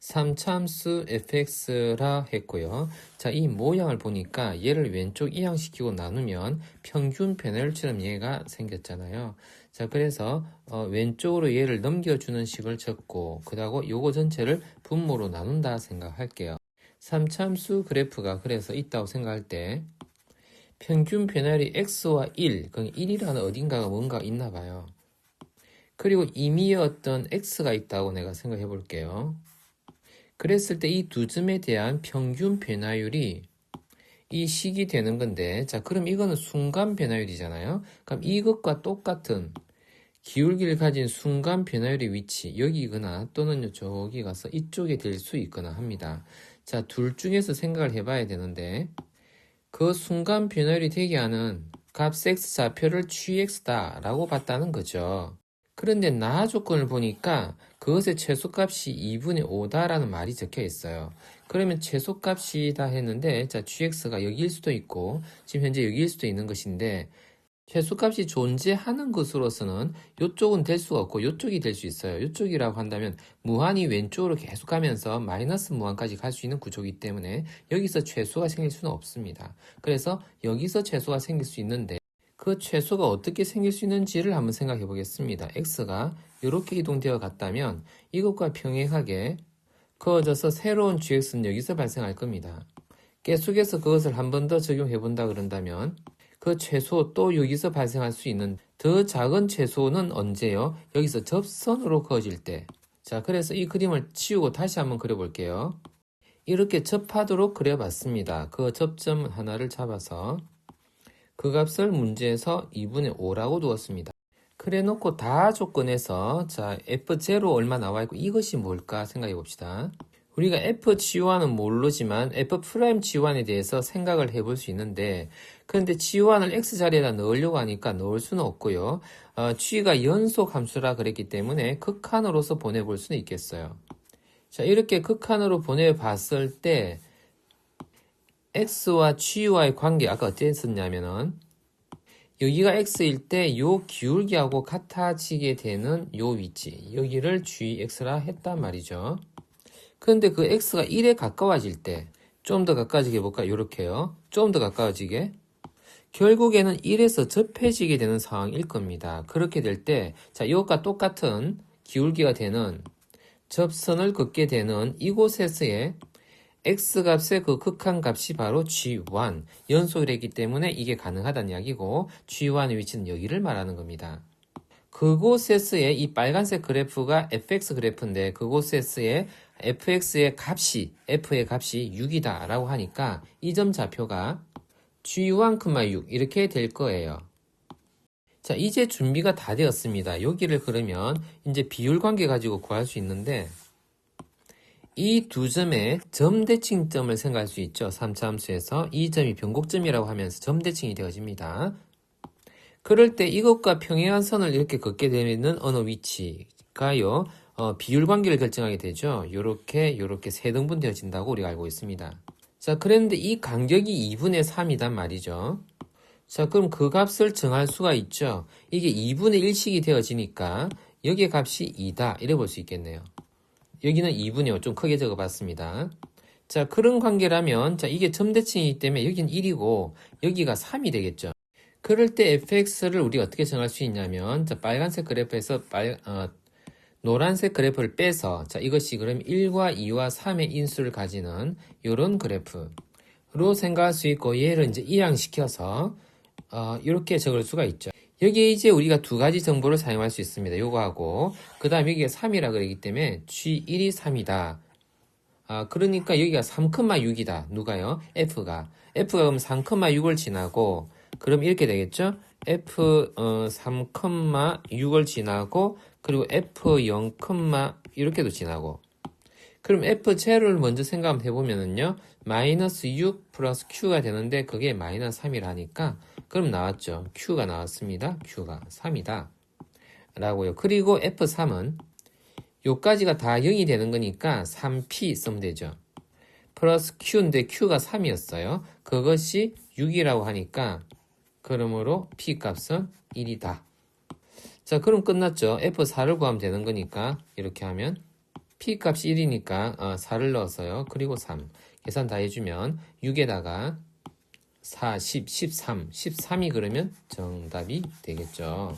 3참수 fx라 했고요. 자, 이 모양을 보니까 얘를 왼쪽 이항시키고 나누면 평균 변화율처럼 얘가 생겼잖아요. 자, 그래서 어, 왼쪽으로 얘를 넘겨주는 식을 적고 그다고 요거 전체를 분모로 나눈다 생각할게요. 3참수 그래프가 그래서 있다고 생각할 때 평균 변화율이 x와 1, 그 1이라는 어딘가가 뭔가 있나 봐요. 그리고 임의의 어떤 x가 있다고 내가 생각해 볼게요. 그랬을 때 이 두 점에 대한 평균 변화율이 이 식이 되는 건데, 자, 그럼 이거는 순간 변화율이잖아요. 그럼 이것과 똑같은 기울기를 가진 순간 변화율의 위치, 여기거나 또는 저기 가서 이쪽에 될 수 있거나 합니다. 자, 둘 중에서 생각을 해봐야 되는데, 그 순간 변화율이 되게 하는 값 x 좌표를 gx다 라고 봤다는 거죠. 그런데 나 조건을 보니까 그것의 최소값이 2분의 5다라는 말이 적혀 있어요. 그러면 최소값이다 했는데 자 gx가 여기일 수도 있고 지금 현재 여기일 수도 있는 것인데 최소값이 존재하는 것으로서는 이쪽은 될 수가 없고 이쪽이 될 수 있어요. 이쪽이라고 한다면 무한히 왼쪽으로 계속 가면서 마이너스 무한까지 갈 수 있는 구조이기 때문에 여기서 최소가 생길 수는 없습니다. 그래서 여기서 최소가 생길 수 있는데 그 최소가 어떻게 생길 수 있는지를 한번 생각해 보겠습니다. x가 이렇게 이동되어 갔다면 이것과 평행하게 그어져서 새로운 gx는 여기서 발생할 겁니다. 계속해서 그것을 한 번 더 적용해 본다 그런다면 그 최소 또 여기서 발생할 수 있는 더 작은 최소는 언제요? 여기서 접선으로 그어질 때. 자, 그래서 이 그림을 치우고 다시 한번 그려볼게요. 이렇게 접하도록 그려봤습니다. 그 접점 하나를 잡아서 그 값을 문제에서 2분의 5라고 두었습니다. 그래 놓고 다 조건에서 자 f0 얼마 나와 있고 이것이 뭘까 생각해 봅시다. 우리가 f g1은 모르지만 f 프라임 g1에 대해서 생각을 해볼 수 있는데 그런데 g1을 x 자리에다 넣으려고 하니까 넣을 수는 없고요. 어, g가 연속 함수라 그랬기 때문에 극한으로서 보내볼 수는 있겠어요. 자 이렇게 극한으로 보내봤을 때 x와 g와의 관계 아까 어땠었냐면은 여기가 x일 때 요 기울기하고 같아지게 되는 요 위치 여기를 gx라 했단 말이죠. 그런데 그 x가 1에 가까워질 때 좀 더 가까워지게 볼까 요렇게요. 좀 더 가까워지게 결국에는 1에서 접해지게 되는 상황일 겁니다. 그렇게 될 때, 자, 이것과 똑같은 기울기가 되는 접선을 긋게 되는 이곳에서의 x값의 그 극한 값이 바로 g1 연속이랬기 때문에 이게 가능하다는 이야기고 g1의 위치는 여기를 말하는 겁니다. 그곳에서의 이 빨간색 그래프가 fx 그래프인데 그곳에서의 fx의 값이 f의 값이 6이다 라고 하니까 이 점 좌표가 g1,6 이렇게 될 거예요. 자 이제 준비가 다 되었습니다. 여기를 그러면 이제 비율 관계 가지고 구할 수 있는데 이 두 점의 점대칭점을 생각할 수 있죠. 3차 함수에서 이 점이 변곡점이라고 하면서 점대칭이 되어집니다. 그럴 때 이것과 평행한 선을 이렇게 긋게 되는 어느 위치가요. 어, 비율 관계를 결정하게 되죠. 요렇게 요렇게 세 등분 되어진다고 우리가 알고 있습니다. 자, 그랬는데 이 간격이 2분의 3이단 말이죠. 자, 그럼 그 값을 정할 수가 있죠. 이게 2분의 1씩이 되어지니까 여기의 값이 2다. 이래 볼 수 있겠네요. 여기는 2분의 5. 좀 크게 적어봤습니다. 자, 그런 관계라면, 자, 이게 점대칭이기 때문에 여기는 1이고, 여기가 3이 되겠죠. 그럴 때 fx를 우리가 어떻게 정할 수 있냐면, 자, 빨간색 그래프에서 빨, 어, 노란색 그래프를 빼서, 자, 이것이 그럼 1과 2와 3의 인수를 가지는 이런 그래프로 생각할 수 있고, 얘를 이제 이항시켜서, 어, 이렇게 적을 수가 있죠. 여기에 이제 우리가 두 가지 정보를 사용할 수 있습니다. 요거하고 그 다음 여기가 3이라 그러기 때문에 G1이 3이다. 아, 그러니까 여기가 3,6이다. 누가요? F가. F가 그럼 3,6을 지나고 그럼 이렇게 되겠죠? F 어, 3,6을 지나고 그리고 F 0, 이렇게도 지나고 그럼 F0를 먼저 생각 해보면은요 마이너스 6 플러스 Q가 되는데 그게 마이너스 3이라니까 그럼 나왔죠. Q가 나왔습니다. Q가 3이다. 라고요. 그리고 F3은 요까지가 다 0이 되는 거니까 3P 쓰면 되죠. 플러스 Q인데 Q가 3이었어요. 그것이 6이라고 하니까 그러므로 P 값은 1이다. 자, 그럼 끝났죠. F4를 구하면 되는 거니까 이렇게 하면 P 값이 1이니까 4를 넣었어요. 그리고 3. 계산 다 해주면 6에다가 4, 10, 13, 13이 그러면 정답이 되겠죠.